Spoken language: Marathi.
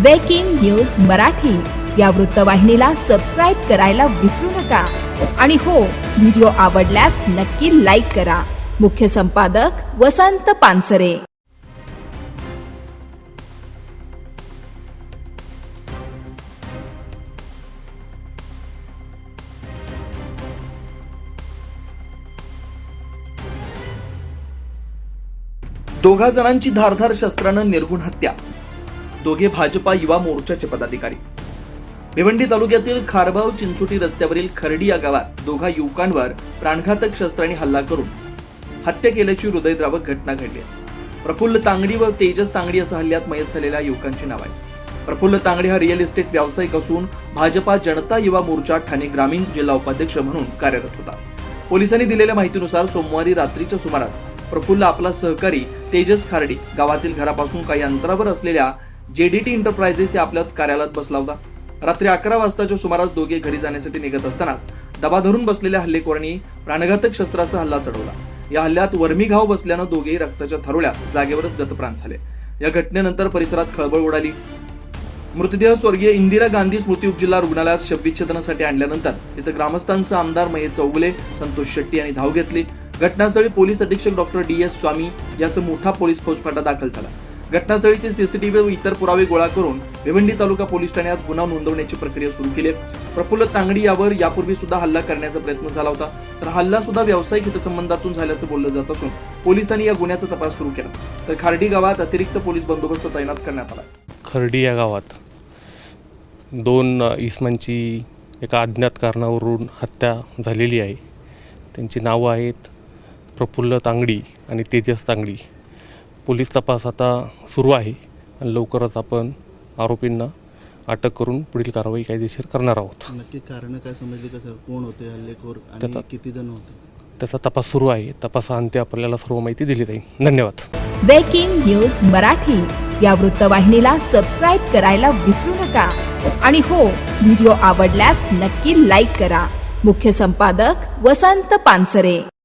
Breaking news Marathi. या वृत्तवाहिनीला सबस्क्राईब करायला विसरू नका. आणि हो व्हिडिओ आवडल्यास नक्की लाईक करा. मुख्य संपादक वसंत पानसरे. दोघा जणांची धारधार शस्त्रानं निर्गुण हत्या. दोघे भाजपा युवा मोर्चाचे पदाधिकारी. भिवंडी तालुक्यातील खारभाव चिंचोटी रस्त्यावरील खर्डी या गावात दोघा युवकांवर प्राणघातक शस्त्रांनी हल्ला करून हत्या केल्याची हृदयद्रावक घटना घडली प्रफुल्ल तांगडी व तेजस तांगडी असं हल्ल्यात मयत झालेल्या युवकांची नाव आहे. प्रफुल्ल तांगडी हा रिअल इस्टेट व्यावसायिक असून भाजपा जनता युवा मोर्चा ठाणे ग्रामीण जिल्हा उपाध्यक्ष म्हणून कार्यरत होता. पोलिसांनी दिलेल्या माहितीनुसार सोमवारी रात्रीच्या सुमारास प्रफुल्ल आपला सहकारी तेजस खारडी गावातील घरापासून काही अंतरावर असलेल्या जेडीटी एंटरप्राइजेस या आपल्या कार्यालयात बसला होता. रात्री अकरा वाजताच्या सुमारास दोघे घरी जाण्यासाठी निघत असतानाच दबा धरून बसलेल्या हल्लेखोरांनी प्राणघातक शस्त्रासह हल्ला चढवला. या हल्ल्यात वर्मी घाव बसल्यानं दोघेही रक्ताच्या थरोळ्यात जागेवरच गतप्राण झाले. या घटनेनंतर परिसरात खळबळ उडाली. मृतदेह स्वर्गीय इंदिरा गांधी स्मृती उपजिल्हा रुग्णालयात शवविच्छेदनासाठी आणल्यानंतर तिथं ग्रामस्थांचं आमदार महेश चौगुले संतोष शेट्टी यांनी धाव घेतली. घटनास्थळी पोलीस अधीक्षक डॉक्टर डी एस स्वामी यासह मोठा पोलीस फौजफाटा दाखल झाला. घटनास्थळीचे सीसीटीव्ही व इतर पुरावे गोळा करून भिवंडी तालुका पोलीस ठाण्यात गुन्हा नोंदवण्याची प्रक्रिया सुरू केली आहे. प्रफुल्ल तांगडी यावर यापूर्वी सुद्धा हल्ला करण्याचा प्रयत्न झाला होता. तर हल्ला सुद्धा व्यावसायिक हितसंबंधातून झाल्याचं बोललं जात असून पोलिसांनी या गुन्ह्याचा तपास सुरू केला. तर खार्डी गावात अतिरिक्त पोलीस बंदोबस्त तैनात करण्यात आला. खर्डी या गावात दोन इसमांची एका अज्ञात कारणावरून हत्या झालेली आहे. त्यांची नावं आहेत प्रफुल्ल तांगडी आणि तेजस तांगडी. पोलीस तपास आता सुरू आहे. आणि लवकरच आपण आरोपींना अटक करून पुढील कारवाई कायदेशीर करणार आहोत. नक्की कारण काय समजले का सर? कोण होते हल्लेखोर आणि त्याचा- किती जण होते? त्याचा तपास सुरू आहे. तपासाअंती आपल्याला सर्व माहिती दिली जाईल. धन्यवाद. ब्रेकिंग न्यूज मराठी या वृत्तवाहिनीला सबस्क्राईब करायला विसरू नका. आणि हो व्हिडिओ आवडल्यास नक्की लाईक करा. मुख्य संपादक वसंत पानसरे.